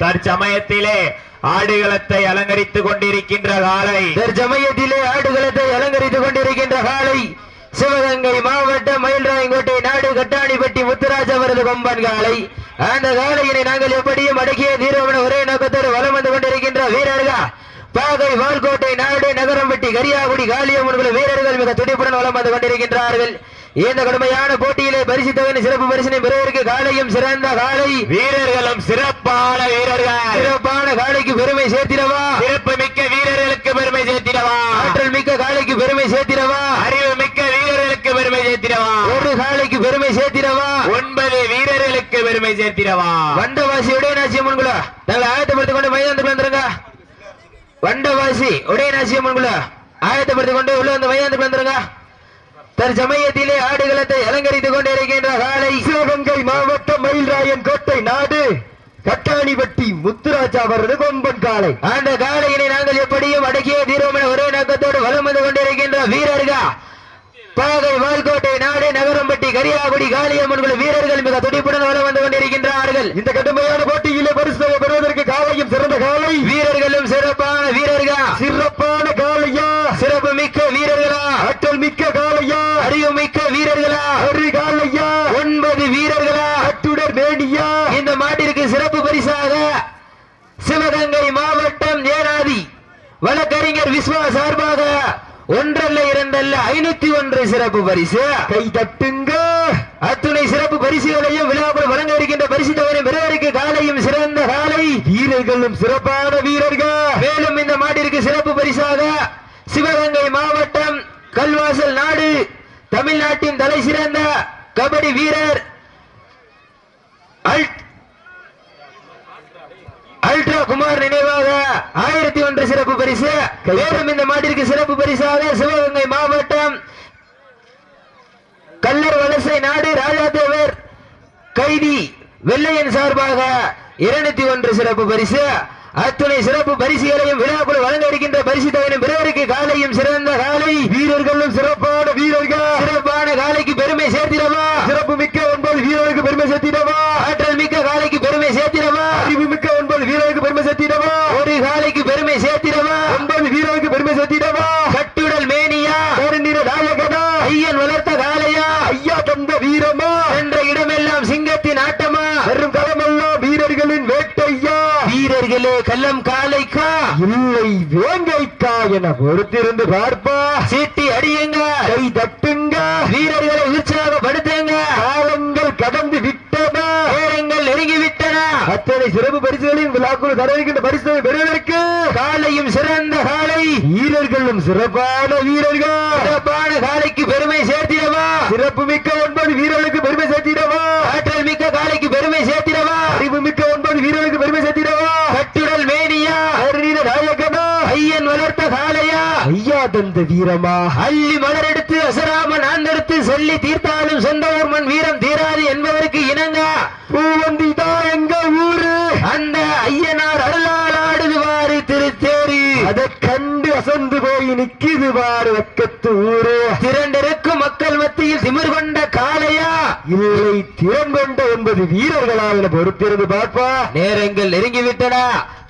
தற்சமயத்திலே ஆடுகளத்தை அலங்கரித்துக் கொண்டிருக்கின்ற காலை. தற்சமயத்திலே ஆடுகளத்தை அலங்கரித்துக் கொண்டிருக்கின்ற காலை. சிவகங்கை மாவட்டம் மயில்ராயங்கோட்டை நாடு கட்டாணிப்பட்டி முத்துராஜ் அவரது கொம்பன் காலை. அந்த காலையினை நாங்கள் எப்படியும் அடக்கிய தீரவன ஒரே நோக்கத்தோடு வலம் வந்து கொண்டிருக்கின்ற வீரர்கள். பாகை வால்கோட்டை நாடு நகரம்பட்டி கரியாகுடி காளியம்மன் வீரர்கள் மிக துடிப்புடன் வலம் வந்து கொண்டிருக்கின்றார்கள். இந்த கடுமையான போட்டியிலே பரிசு தொகையின் சிறப்பு பரிசினை பெறுவதற்கு காலையும் சிறந்த காலை. வீரர்களும் சிறப்பான வீரர்கள். சிறப்பான காலைக்கு பெருமை சேர்த்திடவா? சிறப்பு மிக்க வீரர்களுக்கு பெருமை சேர்த்திடவா? ஆற்றல் மிக்க காலைக்கு பெருமை சேர்த்திடவா? அறிவு மிக்க வீரர்களுக்கு பெருமை சேர்த்திடவா? ஒரு காலைக்கு பெருமை சேர்த்திடவா? ஒன்பது வீரர்களுக்கு பெருமை சேர்த்திடவா? வண்டவாசி உடையநாசி அம்மன்குல நாங்கள் ஆயத்தப்படுத்திக் கொண்டு மைதானத்துக்கு வந்துருங்க வண்டவாசி உடையநாசி அம்மன்குல ஆயத்தப்படுத்திக் கொண்டு உள்ள வந்து மைதானத்துக்கு வந்துருங்க தற்சமயத்திலே ஆடுகளத்தை அலங்கரித்துக் கொண்டு இருக்கின்ற காலை சிவகங்கை மாவட்டம் மயில்ராயன் கோட்டை நாடு கட்டாணிப்பட்டி முத்துராஜா அவரது கொம்பன் காலை அந்த காலையினை நாங்கள் எப்படியும் அடக்கிய தீரோம் என ஒரே நோக்கத்தோடு வலம் வந்து கொண்டிருக்கின்ற வீரர்கள் பாகை வால்கோட்டை நாடு நகரம்பட்டி கரியாகுடி காளியம்மன் வீரர்கள் மிக துடிப்புடன் வலம் வந்து கொண்டிருக்கின்றார்கள். இந்த கடுமையான போட்டியிலே பரிசு பெறுவதற்கு காலையும் சிறந்த காலை. வீரர்களும் சிறப்பான வீரர்கள்? சிறப்பான காலையா? சிறப்பு மிக்க வீரர்களா? ஆற்றல் மிக்க காலையா? அறிவு மிக்க வீரர்களா? ஒரு காலையா? ஒன்பது வீரர்களா? அட்டுடர் மேடியா இந்த மாட்டிற்கு சிறப்பு பரிசாக சிவகங்கை மாவட்டம் ஏனாதி. வழக்கறிஞர் விஸ்வா சார்பாக ஒன்றல்ல இரண்டல்ல ஐநூத்தி ஒன்று சிறப்பு பரிசு. கை தட்டுங்க. அத்துணை சிறப்பு பரிசுகளையும் விழாக்குள் வழங்க இருக்கின்ற பரிசு தொகையை பெறுவதற்கு காலையும் சிறந்த காலை. வீரர்களும் சிறப்பான வீரர்கள். மேலும் இந்த மாட்டிற்கு சிறப்பு பரிசாக சிவகங்கை மாவட்டம் கல்வாசல் நாடு தமிழ்நாட்டின் தலை சிறந்த கபடி வீரர் அல்ட் அல்ட்ரா குமார் நினைவாக ஆயிரத்தி ஒன்று சிறப்பு பரிசு. மேலும் இந்த மாட்டிற்கு சிறப்பு பரிசாக சிவகங்கை மாவட்டம் கல்லர் வலசை நாடு ராஜாதேவர் கைதி வெள்ளையன் சார்பாக இருநூத்தி ஒன்று சிறப்பு பரிசு. அத்துணை சிறப்பு பரிசுகளையும் விழாக்குள் வழங்க இருக்கின்ற பரிசு தொகையினும் பிறருக்கு காலையும் சிறந்த காலை. வீரர்களும் சிறப்பான வீரர்கள். சிறப்பான காலைக்கு பெருமை சேர்த்திடவா? சிறப்பு மிக்க ஒன்பது வீரருக்கு பெருமை சேர்த்திடவா ஆற்றல் மிக்க காலைக்கு பெருமை சேர்த்திடவா அறிவு மிக்க ஒன்பது வீரருக்கு பெருமை சேர்த்திடவா ஒரு காலைக்கு பெருமை சேர்த்திடவா ஒன்பது வீரருக்கு பெருமை சேர்த்திடவா கட்டுடல் மேனியா கருநிற நாயகனா ஐயன் வளர்த்த காலையா ஐயா தந்த வீரமா என்ற இடமெல்லாம் சிங்கத்தின் ஆட்டமா வெறும் களமெல்லாம் வீரர்களின் வேட்டையா வீரர்களே கள்ளம் காலைக்கா? இல்லை வேங்கைக்கா என பொறுத்திருந்து பார்ப்பா. சீட்டி அடியுங்க. கை தட்டுங்க. வீரர்களை உற்சாகப்படுத்துங்க காலங்கள் கடந்து விட்டன நேரங்கள் நெருங்கி விட்டன அத்தனை சிறப்பு பரிசுகளையும் விழாக்குள் தரவிக்கின்ற பரிசுகளை பெறுவதற்கு காலையும் சிறந்த காலை. வீரர்களும் சிறப்பான வீரர்கள். சிறப்பான காலைக்கு பெருமை சேர்த்திடவா? சிறப்பு மிக்க ஒன்பது வீரர்களுக்கு பெருமை சேர்த்திடவா? ஆற்றல் மிக்க காலைக்கு பெருமை சேர்த்திடவா? அறிவு மிக்க ஒன்பது வீரர்களுக்கு பெருமை சேர்த்திடவா கட்டுடல் மேனியா அருணீர நாயகனா காளையா ஐயா தந்த வீரமா? அள்ளி மலர் எடுத்து அசராமன் ஆந்தெடுத்து சொல்லி தீர்த்தாலும் சொந்த ஊர்மன் வீரம் தீராது என்பதற்கு இணங்க. பூவந்தி தான் எங்க ஊரு? அந்த ஐயனார் அருளால் ஆடுதுவாரு திருத்தேரி. அதை கண்டு அசந்து போய் நிக்குது வாரு வக்கத்து ஊரு. திரண்டிருக்கும் மக்கள் மத்தியில் திமிர் கொண்ட காளையா? இல்லை திறன் கொண்ட ஒன்பது வீரர்களா என பொறுத்திருந்து பார்ப்பா. நேரங்கள் நெருங்கி விட்டன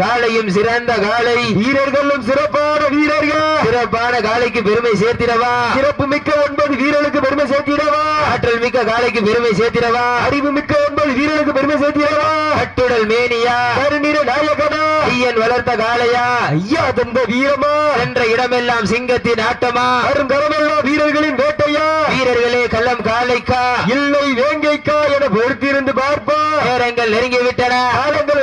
காலையும் சிறந்த காலை வீரர்களும் சிறப்பான வீரர்கள். சிறப்பான காலைக்கு பெருமை சேர்த்திடவா? சிறப்பு மிக்க ஒன்பது வீரர்களுக்கு பெருமை சேர்த்திடவா? ஆற்றல் மிக்க காலைக்கு பெருமை சேர்த்திடவா? அறிவு மிக்க ஒன்பது வீரர்களுக்கு பெருமை சேர்த்திடவா? கட்டுடல் மேனியா? கருநிற நாயகனா? ஐயன் வளர்த்த காளையா? ஐயா தந்த வீரமா? என்ற இடமெல்லாம் சிங்கத்தின் ஆட்டமா? வரும் கரமெல்லாம் வீரர்களின் வேட்டையா? வீரர்களே கள்ளம் காலைக்கா இல்லை வேங்கைக்கா என பொறுத்திருந்து பார்ப்பா. நேரங்கள் நெருங்கி விட்டன காலங்கள்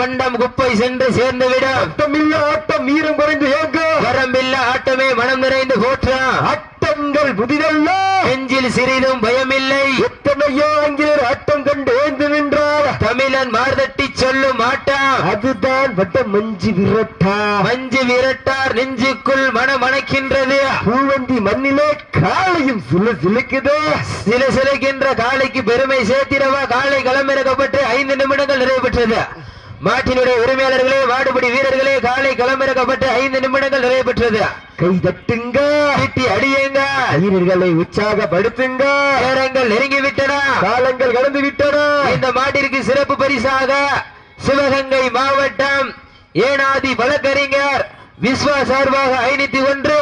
வண்டம் குப்பை சென்று சேர்ந்து விடும் ஆட்டமில்ல ஆட்டம் வீரம் குறைந்து ஏங்க வரம்பில்ல ஆட்டமே மனம் நிறைந்து போற்றான் ஆட்டம் கண்கள் புதிதல்ல. நெஞ்சில் சிறிதும் பயமில்லை. எத்தனையோ அங்கிலர் ஆட்டம் கண்டு ஏந்து நின்றார். தமிழன் மார்தட்டி சொல்லும் ஆட்டம் அதுதான் வட்ட மஞ்சு விரட்டா. மஞ்சு விரட்டார் நெஞ்சுக்குள் மனமணக்கின்றது. பூவந்தி மண்ணிலே காலையும் சிலு சிலுக்குது. சில சிலைக்கின்ற காளைக்கு பெருமை சேர்த்திடவா? காளை களமிறக்கப்பட்டு ஐந்து நிமிடங்கள் நிறைவு பெற்றது. மாட்டினுடைய உரிமையாளர்களே மாடுபிடி வீரர்களே காலை களமிறக்கப்பட்டு ஐந்து நிமிடங்கள் நிறைவு பெற்றது. கை தட்டுங்க. தீட்டி அடியுங்க. வீரர்களை உற்சாகப்படுத்துங்க. நேரங்கள் நெருங்கி விட்டன காலங்கள் கடந்து விட்டன இந்த மாட்டிற்கு சிறப்பு பரிசாக சிவகங்கை மாவட்டம் ஏனாதி வழக்கறிஞர் விஸ்வா சார்பாக ஐநூத்தி ஒன்று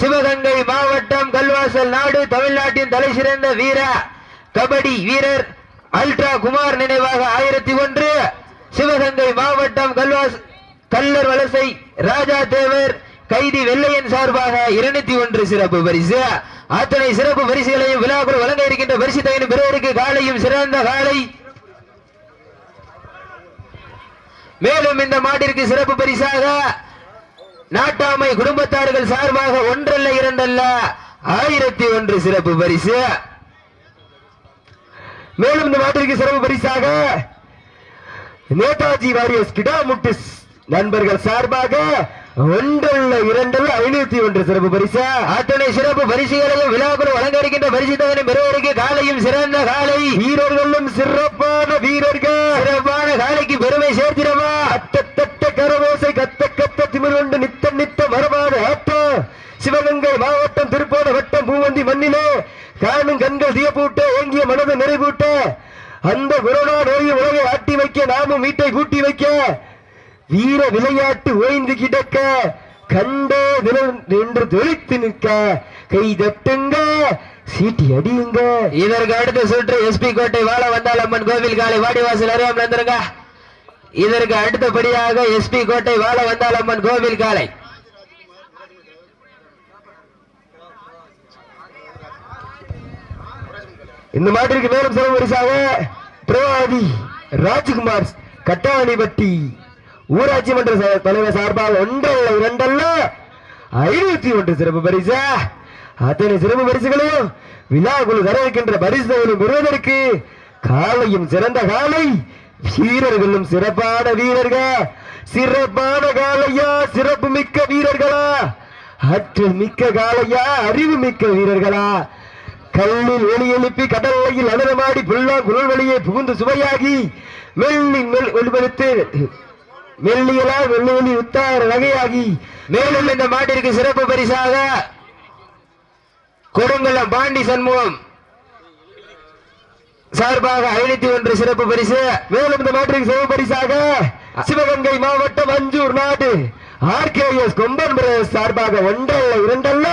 சிவகங்கை மாவட்டம் கல்வாசல் நாடு தமிழ்நாட்டின் தலை சிறந்த வீர கபடி வீரர் அல்ட்ரா குமார் நினைவாக ஆயிரத்தி ஒன்று சிவகங்கை மாவட்டம் கல்வாஸ் கல்லர் வலசை ராஜா தேவர் கைதி வெள்ளையன் சார்பாக இருநூத்தி ஒன்று சிறப்பு பரிசு அத்தனை சிறப்பு பரிசுகளையும் விழாக்குள் வழங்க இருக்கின்ற பரிசு தகுந்த பெறுவதற்கு காலையும் சிறந்த காலை. மேலும் இந்த மாட்டிற்கு சிறப்பு பரிசாக நாட்டாமை குடும்பத்தார்கள் சார்பாக ஒன்றல்ல இரண்டல்ல ஆயிரத்தி ஒன்று சிறப்பு பரிசு. மேலும் இந்த மாட்டிற்கு சிறப்பு பரிசாக நேதாஜி வாரியர்ஸ் கிடாமுட்டு நண்பர்கள் சார்பாக ஒன்றல்ல இரண்டல்ல ஐநூத்தி ஒன்று சிறப்பு பரிசா. அத்தனை சிறப்பு பரிசுகளையும் விழாக்குள் வழங்க இருக்கின்ற பரிசு தகுந்த பெறுவதற்கு காலையும் சிறந்த காலை. வீரர்களும் சிறப்பான வீரர்கள். சிறப்பான காலைக்கு பெருமை சேர்த்திடவா. அத்தத்தட்ட கரவோசை கத்த கத்த திமிர் கொண்டு நித்த நித்த மரபான ஆட்டம் சிவகங்கை மாவட்டம் திருப்போட வட்டம் பூவந்தி மண்ணிலே காணும் கண்கள் தியப்பூட்ட ஓங்கிய மனதை நிறைவூட்ட. அந்த கொரோனா நோயை உலகை ஆட்டி வைக்க நாமும் வீட்டை கூட்டி வைக்க வீர விளையாட்டு ஓய்ந்து கிடக்க கண்டே தினம் என்று தொழித்து நிற்க கை தட்டுங்க சீட்டி அடியுங்க. இதற்கு அடுத்த சுற்று எஸ்பி கோட்டை வாழ வந்தால் அம்மன் கோவில் காலை வாடிவாசல் அறியாமல் இருந்துருங்க இதற்கு அடுத்தபடியாக எஸ்பி கோட்டை வாழ வந்தால் அம்மன் கோவில் காலை இந்த மாட்டிற்கு மேலும் சிறப்பு பரிசாக பிரவாதி ராஜ்குமார் கட்டாணிப்பட்டி ஊராட்சி மன்ற தலைவர் சார்பாக ஒன்றல்ல இரண்டல்ல ஐநூத்தி ஒன்று சிறப்பு பரிசா. அத்தனை சிறப்பு பரிசுகளையும் விழாக்குழு தர இருக்கின்ற பரிசுகளும் பெறுவதற்கு காலையும் சிறந்த காலை வீரர்களும் சிறப்பான வீரர்கள்? சிறப்பான காலையா? சிறப்பு மிக்க வீரர்களா? ஆற்றல் மிக்க காலையா? அறிவு மிக்க வீரர்களா? கல்லில் ஒளி எழுப்பி கடலையில் அலரமாடி புல்லா குரல் வழியே புகுந்து சுவையாகி மெல்லி மெல் ஒளிபெடுத்து மெல்லியலா வெள்ளி ஒளி உத்தார வகையாகி மேலும் இந்த மாட்டிற்கு சிறப்பு பரிசாக கொடுங்கலம் பாண்டி சண்முகம். சார்பாக ஐநூத்தி ஒன்று சிறப்பு பரிசு. மேலும் இந்த மாற்றிற்கு சிறப்பு பரிசாக சிவகங்கை மாவட்டம் அஞ்சூர் நாடு. ஆர்கேஎஸ் கொம்பன் பிரதேச சார்பாக ஒன்றல்ல இரண்டல்ல.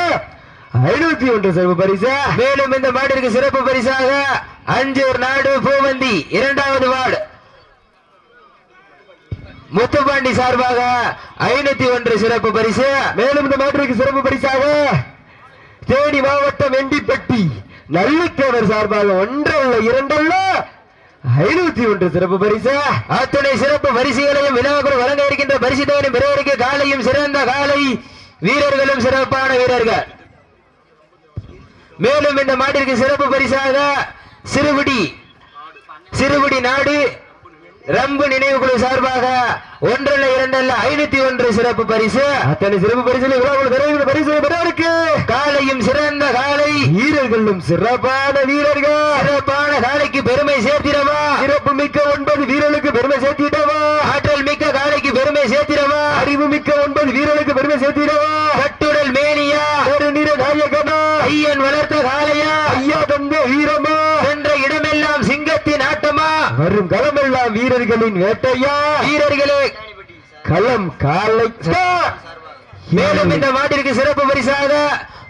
ஐநூத்தி ஒன்று சிறப்பு பரிசா. மேலும் இந்த மாட்டிற்கு சிறப்பு பரிசாக அஞ்சூர் நாடு பூவந்தி இரண்டாவது வார்டு. முத்துப்பாண்டி சார்பாக ஐநூத்தி ஒன்று சிறப்பு பரிசு. மேலும் இந்த மாட்டிற்கு சிறப்பு பரிசாக தேனி மாவட்டம் வெண்டிப்பட்டி நல்லுத்தேவர் சார்பாக ஒன்றல்ல இரண்டல்ல ஐநூத்தி ஒன்று சிறப்பு பரிசு. அத்துணை சிறப்பு பரிசுகளையும் விழாக்குள் வழங்க இருக்கின்ற பரிசு தவறும் பிறருக்கு காலையும் சிறந்த காலை வீரர்களும் சிறப்பான வீரர்கள். மேலும் இந்த மாட்டிற்கு சிறப்பு பரிசாக சிறுகுடி சிறுகுடி நாடு ரம்பு நினைவுக்குழு சார்பாக ஒன்றல்ல இரண்டல்ல ஐநூத்தி ஒன்று சிறப்பு பரிசு. அத்தனை சிறப்பு நிறைவு பரிசு பெறவருக்கு காலையும் சிறந்த காலை. வீரர்களும் சிறப்பான வீரர்கள். சிறப்பான காலைக்கு பெருமை சேர்த்திடவா? சிறப்பு மிக்க ஒன்பது வீரர்களுக்கு பெருமை சேர்த்திடவா? ஆற்றல் மிக்க காலைக்கு பெருமை சேர்த்திடவா? அறிவு மிக்க ஒன்பது வீரர்களுக்கு பெருமை சேர்த்திடவா? கட்டுடல் மேனியா? ஒரு நிற நாயகனா? ஐயன் வளர்த்த காளையா? ஐயா தந்த வீரமா? வரும் களமெல்லாம் வீரர்களின் வேட்டையா? வீரர்களே களம் காலை மேலும் இந்த மாட்டிற்கு சிறப்பு பரிசாக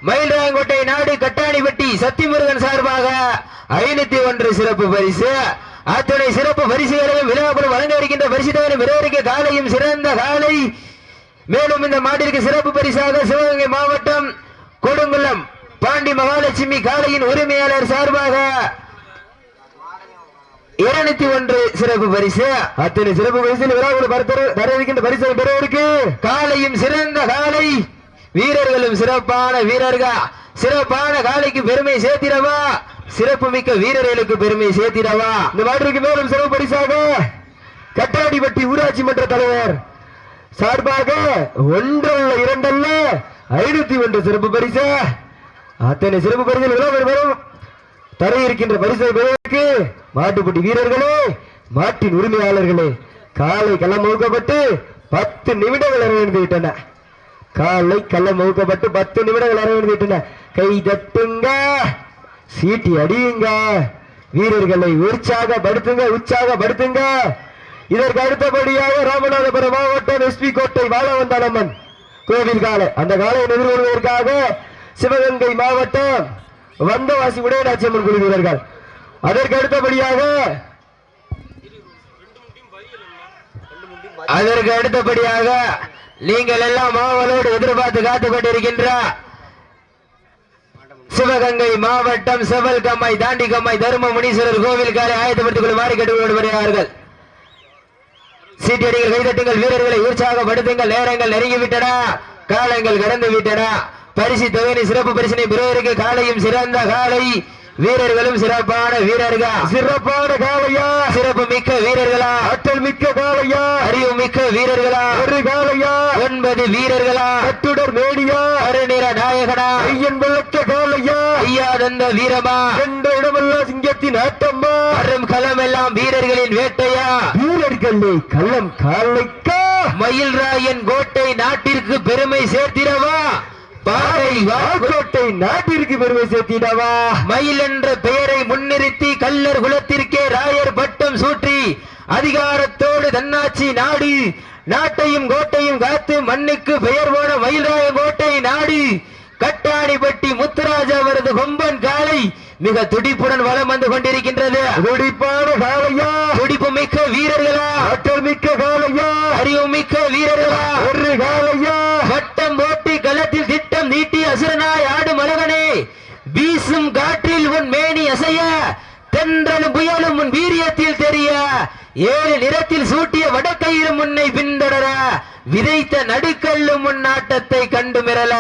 மயில்ராயங்கோட்டை நாடு கட்டாணிப்பட்டி சத்திமுருகன் சார்பாக ஐநூத்தி ஒன்று சிறப்பு பரிசு. அத்துணை சிறப்பு பரிசுகளையும் விழாக்குழு வழங்க இருக்கின்ற பரிசு தவிர விரோதிக்க காலையும் சிறந்த காலை. மேலும் இந்த மாட்டிற்கு சிறப்பு பரிசாக சிவகங்கை மாவட்டம் கொடுங்குளம் பாண்டி மகாலட்சுமி காலையின் உரிமையாளர் சார்பாக இருநூத்தி ஒன்று சிறப்பு பரிசு. அத்தனை சிறப்பு பரிசில் பரத்தர- தர இருக்கின்ற பரிசை பெறுவதற்கு காலையும் சிறந்த காலை வீரர்களும் சிறப்பான வீரர்கள். சிறப்பான காலைக்கு பெருமை சேர்த்திடவா? சிறப்பு மிக்க வீரர்களுக்கு பெருமை சேர்த்திடவா? இந்த மாட்டிற்கு மேலும் சிறப்பு பரிசாக கட்டாடிப்பட்டி ஊராட்சி மன்ற தலைவர் சார்பாக ஒன்றல்ல இரண்டல்ல ஐநூத்தி ஒன்று சிறப்பு பரிசு. அத்தனை சிறப்பு பரிசுகள் வரும் தர இருக்கின்ற பரிசை பெறுவதற்கு மாட்டுப்பட்டி வீரர்களே மாட்டின் உரிமையாளர்களே காலை களம் முழுக்கப்பட்டு பத்து நிமிடங்கள் நிறைவேந்து விட்டன. காலை களம் முழுக்கப்பட்டு பத்து நிமிடங்கள் நிறைவேந்து விட்டன. கை தட்டுங்க சீட்டி அடியுங்க. வீரர்களை உற்சாகப்படுத்துங்க உற்சாகப்படுத்துங்க. இதற்கு அடுத்தபடியாக ராமநாதபுரம் மாவட்டம் எஸ்பி கோட்டை வாழவந்தாளம்மன் கோவில் காலை அந்த காலை எதிர்கொள்வதற்காக சிவகங்கை மாவட்டம் வந்தவாசி உடையநாச்சியம்மன் குழு வீரர்கள்? அதற்கு அடுத்தபடியாக அதற்கு அடுத்தபடியாக நீங்கள் எல்லாம் மாவலோடு எதிர்பார்த்து காத்துக் கொண்டிருக்கின்ற சிவகங்கை மாவட்டம் செவல் கம்மாய் தாண்டி கம்மை தரும முனீஸ்வரர் கோவில் ஆயத்தப்படுத்திக் கொள்ளுமாறு கேட்டுக்கொண்டு வருகிறார்கள். சீட்டடிகள் கைதட்டுங்கள் வீரர்களை உற்சாகப்படுத்துங்கள் நேரங்கள் நெருங்கிவிட்டன காலங்கள் கடந்து விட்டன பரிசு தொகையை சிறப்பு பரிசினை பெறுவதற்கு காலையும் சிறந்த காலை. வீரர்களும் சிறப்பான வீரர்கள்? சிறப்பான காலையா? சிறப்பு மிக்க வீரர்களா? ஆற்றல் மிக்க காலையா? அறிவு மிக்க வீரர்களா? ஒரு காலையா? ஒன்பது வீரர்களா? கட்டுடர் மேடியா கருநிற நாயகனா? ஐயன் விளக்க காலையா? ஐயா தந்த வீரமா? என்ற இடமெல்லாம் சிங்கத்தின் ஆட்டம்மா? வரும் களமெல்லாம் வீரர்களின் வேட்டையா? வீரர்களே கள்ளம் காலைக்கா? மயில்ராயன் கோட்டை நாட்டிற்கு பெருமை சேர்த்திடவா? வாக்கு வாக்கோட்டை நாட்டிற்கு பெருமை சேர்த்திடவா? மயில் என்ற பெயரை முன்னிறுத்தி கல்லர் குலத்திற்கே ராயர் பட்டம் சூட்டி அதிகாரத்தோடு தன்னாட்சி நாடு நாட்டையும் கோட்டையும் காத்து மண்ணுக்கு பெயர் போன மயில்ராயன் கோட்டை நாடு கட்டாணிப்பட்டி முத்துராஜ் அவரது கொம்பன் காலை மிக துடிப்புடன் வலம் வந்து கொண்டிருக்கின்றது. துடிப்பான காலையா துடிப்பு மிக்க வீரர்களா? ஆற்றல் மிக்க காலையா அறிவு மிக்க வீரர்களா? ஏழு நிறத்தில் சூட்டிய வடக்கையில் முன்னை பின்தொடர விதைத்த நடுக்கல்லும் முன்னாட்டத்தை கண்டு மிரல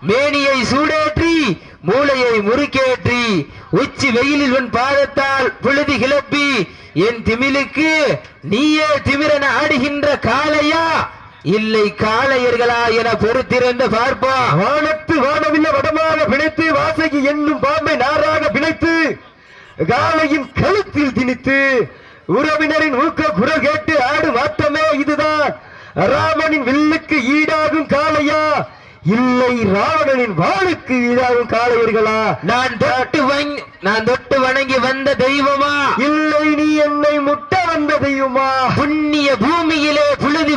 மேனியை சூடேற்றி மூளையை முறுக்கேற்றி உச்சி வெயிலில் உன் பாதத்தால் புழுதி கிளப்பி என் திமிலுக்கு நீயே திமிரன ஆடுகின்ற காளையா? இல்லை காளையர்களா என பொறுத்திருந்து பார்ப்போம். வானத்து வானவில்லை வடமாக பிணைத்து வாசகி என்னும் பாம்பை நாராக பிணைத்து காலையின் கழுத்தில் திணித்து உறவினரின் ஊக்க குரல் கேட்டு ஆடும் ஆட்டமே இதுதான். ராமனின் வில்லுக்கு ஈடாகும் காளையா? இல்லை ராவணனின் வாளுக்கு ஈடாகும் காளையர்களா? நான் தொட்டு நான் தொட்டு வணங்கி வந்த தெய்வமா? இல்லை நீ என்னை முட்ட தெய்வமா புண்ணிய பூமியிலே புழுதி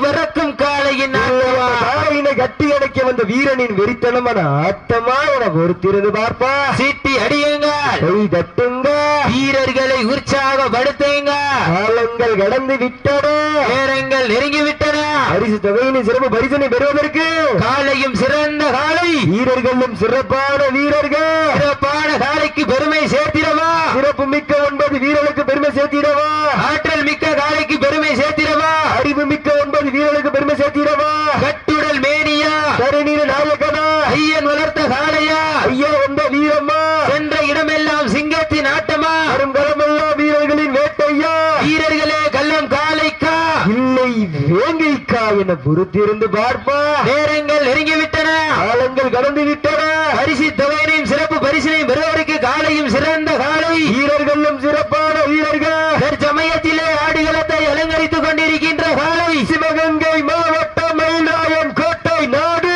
காளையின் ஆட்டமா? காளையினை கட்டி அடைக்க வந்த வீரனின் வெறித்தனமான ஆட்டமா என பொறுத்திருந்து பார்ப்பா. சீட்டி அடியுங்க கை தட்டுங்க. வீரர்களை உற்சாகப்படுத்துங்க காலங்கள் கடந்து விட்டன. நேரங்கள் நெருங்கி விட்டன. பரிசு தொகையினை சிறப்பு பரிசனை பெறுவதற்கு. காலையும் சிறந்த காலை வீரர்களும் சிறப்பான வீரர்கள். சிறப்பான காலைக்கு பெருமை சேர்த்திடவா? சிறப்பு மிக்க ஒன்பது வீரர்களுக்கு பெருமை சேர்த்திடவா? ஆற்றல் மிக்க காலைக்கு பெருமை சேர்த்திடவா? அறிவு மிக்க ஒன்பது வீரர்களுக்கு பெருமை சேர்த்திடவா? கட்டுடல் மேனியா? கருநீர நாயகனா? ஐயன் வளர்த்த காளையா ஐயா வந்த வீரம்மா? சென்ற இடமெல்லாம் சிங்கத்தின் ஆட்டமா? வரும் களமெல்லாம் வீரர்களின் வேட்டையா? வீரர்களே கள்ளம் காலைக்கா? இல்லை வேங்கைக்கா என பொறுத்திருந்து பார்ப்பா. நேரங்கள் நெருங்கிவிட்டன. காலங்கள் கடந்து விட்டன பரிசு தொகையினையும் சிறப்பு பரிசினையும் பெறுவதற்கு காலையும் சிறந்த காலை. வீரர்களும் சிறப்பான வீரர்கள் தற்சமயத்திலே ஆடுகளத்தை அலங்கரித்துக் கொண்டிருக்கின்ற காலை சிவகங்கை மாவட்டம் மயிலாயம் கோட்டை நாடு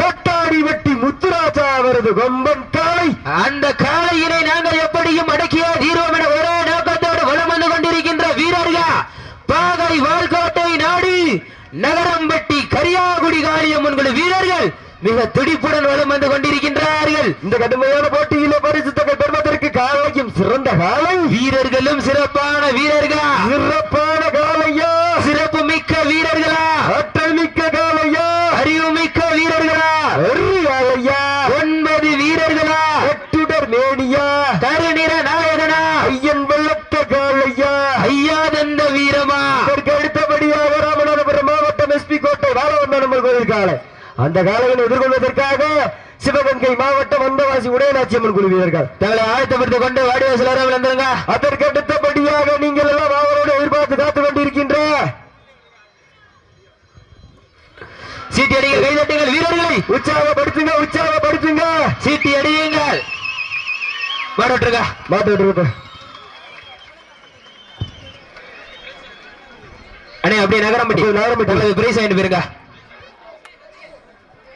கட்டாடி வெட்டி முத்துராஜா அவரது கொம்பன் காலை அந்த காளையினை நாங்கள் எப்படியும் அடக்கிய தீர்வோம் என ஒரே நோக்கத்தோடு வலம் வந்து கொண்டிருக்கின்ற வீரர்கள் பாகை வால்கோட்டை நாடு நகரம்பட்டி கரியாகுடி காளியம்மன் குழு வீரர்கள் மிக துடிப்புடன் வலம் வந்து கொண்டிருக்கின்றார்கள். இந்த கடுமையான போட்டியிலே பரிசு தொகை பெறுவதற்கு காலையும் சிறந்த காலை. வீரர்களும் சிறப்பான வீரர்களா? சிறப்பான காலையா சிறப்பு மிக்க வீரர்களா ஆற்றல் மிக்க காலையா அறிவு மிக்க வீரர்களா ஒரு காலையா ஒன்பது வீரர்களா எட்டுடர் மேனியா கருநிற நாயகனா ஐயன் வெள்ளத்த காலையா ஐயா தந்த வீரமா இதற்கு அடுத்தபடியாக ராமநாதபுரம் மாவட்டம் எஸ்பி கோட்டை வாழவந்தானம்மன் கோயில் காலை அந்த காலையை எதிர்கொள்வதற்காக சிவகங்கை மாவட்டம் வந்தவாசி உடையநாச்சியம்மன் குழு வீரர்கள். தங்களை ஆயத்தப்படுத்திக் கொண்டு வாடிவாசல் வர விளந்துருங்க அதற்கு அடுத்தபடியாக நீங்கள் எல்லாம் அவரோடு எதிர்பார்த்து காத்துக் கொண்டிருக்கின்ற சீட்டி அடிங்கள் கைதட்டுங்கள். வீரர்களை உற்சாகப்படுத்துங்க உற்சாகப்படுத்துங்க. சீட்டி அடியுங்கள் மாடோட்டுருங்க மாட்டு அண்ணே அப்படியே நகரம் பட்டி அப்படியே நகரம்பட்டி. பிரைஸ் வாங்கிட்டு போயிருங்க.